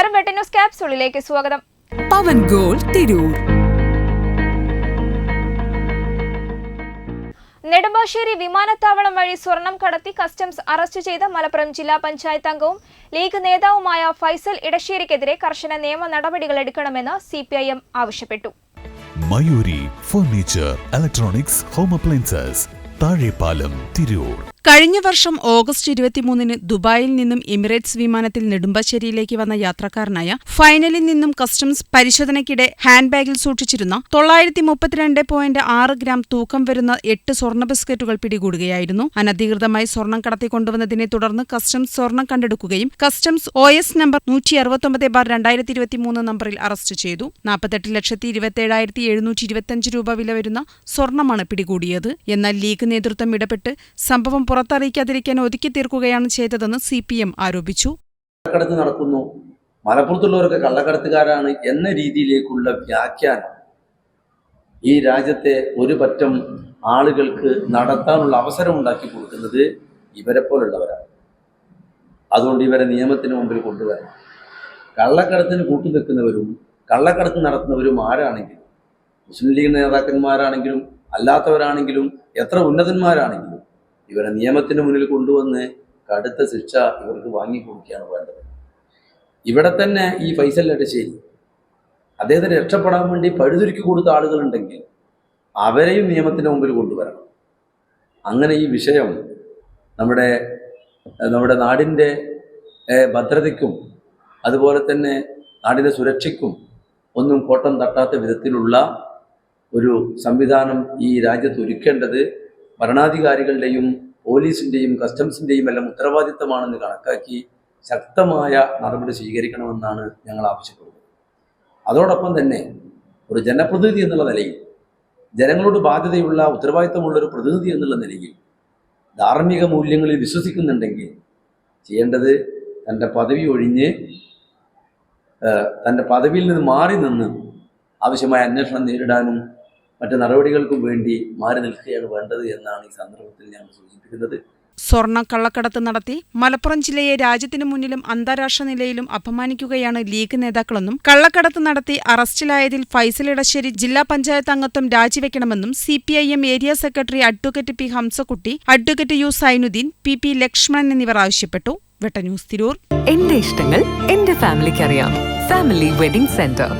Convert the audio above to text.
നമസ്കാരം വെട്ടി ന്യൂസ് ക്യാപ്സൂളിലേക്ക് സ്വാഗതം. പവൻ ഗോൾ തിരൂർ. നെടുമ്പാശ്ശേരി വിമാനത്താവളം വഴി സ്വർണം കടത്തി കസ്റ്റംസ് അറസ്റ്റ് ചെയ്ത മലപ്പുറം ജില്ലാ പഞ്ചായത്ത് അംഗവും ലീഗ് നേതാവുമായ ഫൈസൽ ഇടശ്ശേരിക്കെതിരെ കർശന നിയമ നടപടികൾ എടുക്കണമെന്ന് സി ആവശ്യപ്പെട്ടു. Mayuri furniture electronics home appliances Thazhepalam Tirur. കഴിഞ്ഞ വർഷം ഓഗസ്റ്റ് ഇരുപത്തിമൂന്നിന് ദുബായിൽ നിന്നും എമിറേറ്റ്സ് വിമാനത്തിൽ നെടുമ്പശ്ശേരിയിലേക്ക് വന്ന യാത്രക്കാരനായ ഫൈനലിൽ നിന്നും കസ്റ്റംസ് പരിശോധനയ്ക്കിടെ ഹാൻഡ് ബാഗിൽ സൂക്ഷിച്ചിരുന്ന തൊള്ളായിരത്തി മുപ്പത്തിരണ്ട് പോയിന്റ് ആറ് ഗ്രാം തൂക്കം വരുന്ന എട്ട് സ്വർണ ബിസ്ക്കറ്റുകൾ പിടികൂടുകയായിരുന്നു. അനധികൃതമായി സ്വർണം കടത്തിക്കൊണ്ടുവന്നതിനെ തുടർന്ന് കസ്റ്റംസ് സ്വർണം കണ്ടെടുക്കുകയും കസ്റ്റംസ് ഒ എസ് നമ്പർ നൂറ്റി അറുപത്തൊമ്പത് ബാർ രണ്ടായിരത്തി ഇരുപത്തിമൂന്ന് നമ്പറിൽ അറസ്റ്റ് ചെയ്തു. നാൽപ്പത്തെട്ട് ലക്ഷത്തി ഇരുപത്തേഴായിരത്തി എഴുന്നൂറ്റി ഇരുപത്തിയഞ്ച് രൂപ വില വരുന്ന സ്വർണമാണ് പിടികൂടിയത്. എന്നാൽ ലീഗ് നേതൃത്വം ഇടപെട്ട് സംഭവം പുറത്തറിയിക്കാതിരിക്കാൻ ഒതുക്കി തീർക്കുകയാണ് ചെയ്തതെന്ന് സി പി എം ആരോപിച്ചു. കള്ളക്കടത്ത് നടക്കുന്നു. മലപ്പുറത്തുള്ളവരൊക്കെ കള്ളക്കടത്തുകാരാണ് എന്ന രീതിയിലേക്കുള്ള വ്യാഖ്യാനം ഈ രാജ്യത്തെ ഒരു പറ്റം ആളുകൾക്ക് നടത്താനുള്ള അവസരം ഉണ്ടാക്കി കൊടുക്കുന്നത് ഇവരെ പോലുള്ളവരാണ്. അതുകൊണ്ട് ഇവരെ നിയമത്തിന് മുമ്പിൽ കൊണ്ടുവരണം. കള്ളക്കടത്തിന് കൂട്ടുനിൽക്കുന്നവരും കള്ളക്കടത്ത് നടത്തുന്നവരും ആരാണെങ്കിലും മുസ്ലിം ലീഗ് നേതാക്കന്മാരാണെങ്കിലും അല്ലാത്തവരാണെങ്കിലും എത്ര ഉന്നതന്മാരാണെങ്കിലും ഇവരെ നിയമത്തിന് മുന്നിൽ കൊണ്ടുവന്ന് കടുത്ത ശിക്ഷ ഇവർക്ക് വാങ്ങിക്കൊടുക്കുകയാണ് വേണ്ടത്. ഇവിടെ തന്നെ ഈ ഫൈസൽ ലടശ്ശേരി അദ്ദേഹത്തിന് രക്ഷപ്പെടാൻ വേണ്ടി പഴുതുരുക്കി കൊടുത്ത ആളുകളുണ്ടെങ്കിൽ അവരെയും നിയമത്തിന്റെ മുമ്പിൽ കൊണ്ടുവരണം. അങ്ങനെ ഈ വിഷയം നമ്മുടെ നമ്മുടെ നാടിന്റെ ഭദ്രതയ്ക്കും അതുപോലെ തന്നെ നാടിന്റെ സുരക്ഷയ്ക്കും ഒന്നും കോട്ടം തട്ടാത്ത വിധത്തിലുള്ള ഒരു സംവിധാനം ഈ രാജ്യത്ത് ഒരുക്കേണ്ടത് ഭരണാധികാരികളുടെയും പോലീസിന്റെയും കസ്റ്റംസിന്റെയും എല്ലാം ഉത്തരവാദിത്തമാണെന്ന് കണക്കാക്കി ശക്തമായ നടപടി സ്വീകരിക്കണമെന്നാണ് ഞങ്ങൾ ആവശ്യപ്പെടുന്നത്. അതോടൊപ്പം തന്നെ ഒരു ജനപ്രതിനിധി എന്നുള്ള നിലയിൽ ജനങ്ങളോട് ബാധ്യതയുള്ള ഉത്തരവാദിത്തമുള്ള ഒരു പ്രതിനിധി എന്നുള്ള നിലയിൽ ധാർമ്മിക മൂല്യങ്ങളിൽ വിശ്വസിക്കുന്നുണ്ടെങ്കിൽ ചെയ്യേണ്ടത് തന്റെ പദവി ഒഴിഞ്ഞ് തന്റെ പദവിയിൽ നിന്ന് മാറി നിന്ന് ആവശ്യമായ അന്വേഷണം നേരിടാനും മറ്റ് നടപടികൾക്കും വേണ്ടി മാറി നിൽക്കുകയാണ് വേണ്ടത് എന്നാണ് ഈ സന്ദർഭത്തിൽ ഞാൻ സൂചിപ്പിക്കുന്നത്. സ്വർണ കള്ളക്കടത്ത് നടത്തി മലപ്പുറം ജില്ലയെ രാജ്യത്തിനു മുന്നിലും അന്താരാഷ്ട്ര നിലയിലും അപമാനിക്കുകയാണ് ലീഗ് നേതാക്കളെന്നും കള്ളക്കടത്ത് നടത്തി അറസ്റ്റിലായതിൽ ഫൈസൽ ഇടശ്ശേരി ജില്ലാ പഞ്ചായത്ത് അംഗത്വം രാജിവെക്കണമെന്നും C P I M area secretary advocate P Hamsakutty advocate U Zainuddin P P Lakshmanan എന്നിവർ ആവശ്യപ്പെട്ടു. വെട്ടന്യൂസ് തിരൂർ. എന്റെ ഇഷ്ടങ്ങൾ എന്റെ ഫാമിലിക്ക് അറിയാം ഫാമിലി വെഡിംഗ് സെന്റർ.